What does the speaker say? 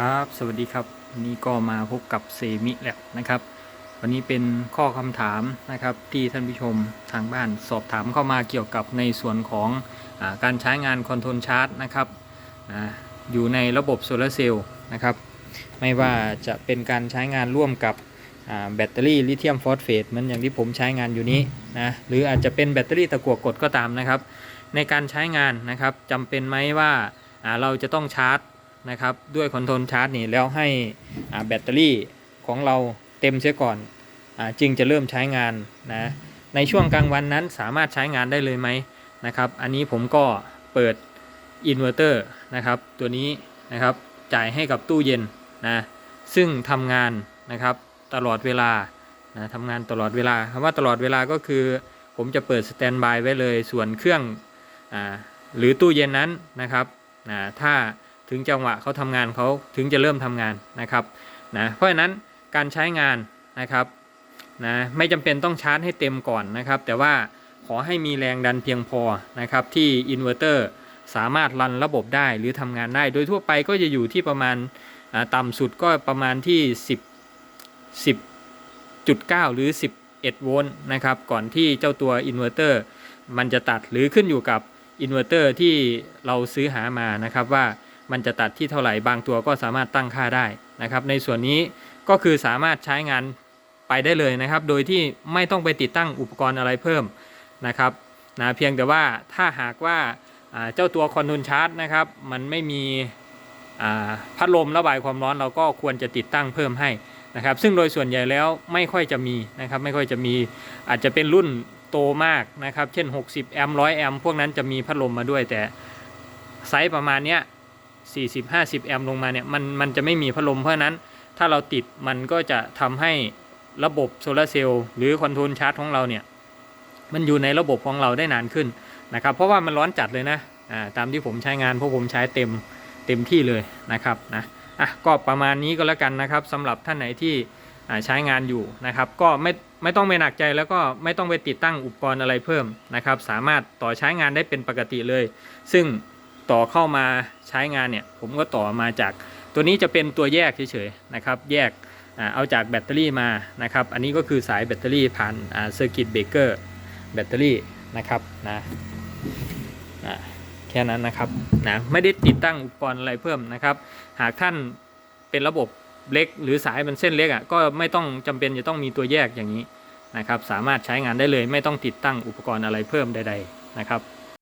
ครับ สวัสดีครับวันนี้ก็มาพบกับเซมิแลบนะครับ วันนี้เป็นข้อคำถามนะครับที่ท่านผู้ชมทางบ้านสอบถามเข้ามาเกี่ยวกับในส่วนของอการใช้งานคอนโทรลชาร์จนะครับออยู่ในระบบโซลาร์เซลล์นะครับ ไม่ว่าจะเป็นการใช้งานร่วมกับแบตเตอรี่ลิเธียมฟอสเฟตเหมือนอย่างที่ผมใช้งานอยู่นี้นะหรืออาจจะเป็นแบตเตอรี่ตะกั่วกดก็ตามนะครับ ในการใช้งานนะครับจำเป็นไหมว่าอ่าเราจะต้องชาร์จ นะครับด้วยคอนโทรลชาร์จนี่แล้วให้แบตเตอรี่ของเราเต็มเสียก่อนอจึงจะเริ่มใช้งานนะในช่วงกลางวันนั้นสามารถใช้งานได้เลยไหมนะครับ อันนี้ผมก็เปิดอินเวอร์เตอร์นะครับ ตัวนี้นะครับจ่ายให้กับตู้เย็นนะซึ่งทำงานนะครับตลอดเวลานะทำงานตลอดเวลาคำว่าตลอดเวลาก็คือ ผมจะเปิดสแตนบายไว้เลยส่วนเครื่องอาหรือตู้เย็นนั้นนะครับนะถ้า ถึงจังหวะเขาทำงานเขาถึงจะเริ่มทำงานนะครับนะเพราะฉะนั้นการใช้งานนะครับนะไม่จำเป็นต้องชาร์จให้เต็มก่อนนะครับ แต่ว่าขอให้มีแรงดันเพียงพอนะครับที่อินเวอร์เตอร์สามารถรันระบบได้หรือทำงานได้ โดยทั่วไปก็จะอยู่ที่ประมาณอ่าต่ำสุดก็ประมาณที่ 10 10.9 หรือ 11 โวลต์นะครับก่อนที่เจ้าตัวอินเวอร์เตอร์มันจะตัดหรือขึ้นอยู่กับอินเวอร์เตอร์ที่เราซื้อหามานะครับว่า มันจะตัดที่เท่าไหร่บางตัวก็สามารถตั้งค่าได้นะครับ ในส่วนนี้ก็คือสามารถใช้งานไปได้เลยนะครับ โดยที่ไม่ต้องไปติดตั้งอุปกรณ์อะไรเพิ่มนะครับนะเพียงแต่ว่าถ้าหากว่าเจ้าตัวคอนโทรลชาร์จนะครับมันไม่มีพัดลมระบายความร้อนเราก็ควรจะติดตั้งเพิ่มให้นะครับ ซึ่งโดยส่วนใหญ่แล้วไม่ค่อยจะมีนะครับ ไม่ค่อยจะมีอาจจะเป็นรุ่นโตมากนะครับ เช่น 60 แอมป์100 แอมป์พวกนั้นจะมีพัดลมมาด้วยแต่ไซส์ประมาณเนี้ย 40 50 แอมป์ลงมาเนี่ยมันมันจะไม่มีพัดลมเพราะนั้นถ้าเราติดมันก็จะทำให้ระบบโซลาร์เซลล์หรือคอนโทรลชาร์จของเราเนี่ยมันอยู่ในระบบของเราได้นานขึ้นนะครับเพราะว่ามันร้อนจัดเลยนะอ่าตามที่ผมใช้งานเพราะผมใช้เต็มเต็มที่เลยนะครับนะอะก็ประมาณนี้ก็แล้วกันนะครับสำหรับท่านไหนที่ใช้งานอยู่นะครับ ก็ไม่ไม่ต้องไปหนักใจแล้วก็ไม่ต้องไปติดตั้งอุปกรณ์อะไรเพิ่มนะครับ สามารถต่อใช้งานได้เป็นปกติเลย ซึ่ง ต่อเข้ามาใช้งานเนี่ยผมก็ต่อมาจากตัวนี้จะเป็นตัวแยกเฉยๆนะครับแยกเอาจากแบตเตอรี่มานะครับอันนี้ก็คือสายแบตเตอรี่ผ่านเซอร์กิตเบรกเกอร์แบตเตอรี่นะครับนะนะแค่นั้นนะครับนะไม่ได้ติดตั้งอุปกรณ์อะไรเพิ่มนะครับ หากท่านเป็นระบบเล็กหรือสายมันเส้นเล็กอะก็ไม่ต้องจำเป็นจะต้องมีตัวแยกอย่างนี้นะครับ สามารถใช้งานได้เลยไม่ต้องติดตั้งอุปกรณ์อะไรเพิ่มใด ๆนะครับ